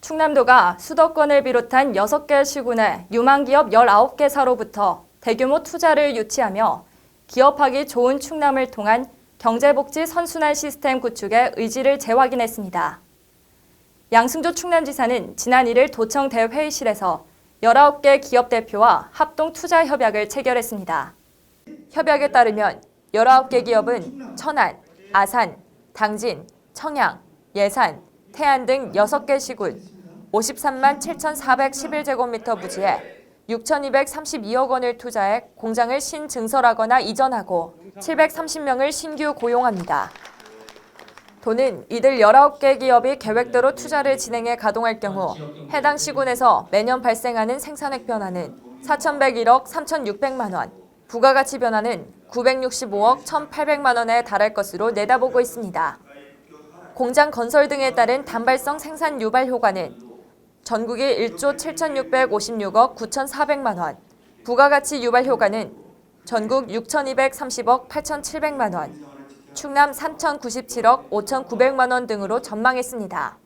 충남도가 수도권을 비롯한 6개 시군의 유망기업 19개사로부터 대규모 투자를 유치하며 기업하기 좋은 충남을 통한 경제복지 선순환 시스템 구축의 의지를 재확인했습니다. 양승조 충남지사는 지난 1일 도청 대회의실에서 19개 기업 대표와 합동 투자 협약을 체결했습니다. 협약에 따르면 19개 기업은 천안, 아산, 당진, 청양, 예산, 태안 등 6개 시군 53만 7,411제곱미터 부지에 6,232억 원을 투자해 공장을 신증설하거나 이전하고 730명을 신규 고용합니다. 도는 이들 19개 기업이 계획대로 투자를 진행해 가동할 경우 해당 시군에서 매년 발생하는 생산액 변화는 4,101억 3,600만 원, 부가가치 변화는 965억 1,800만 원에 달할 것으로 내다보고 있습니다. 공장 건설 등에 따른 단발성 생산 유발 효과는 전국이 1조 7,656억 9,400만 원, 부가가치 유발 효과는 전국 6,230억 8,700만 원, 충남 3,097억 5,900만 원 등으로 전망했습니다.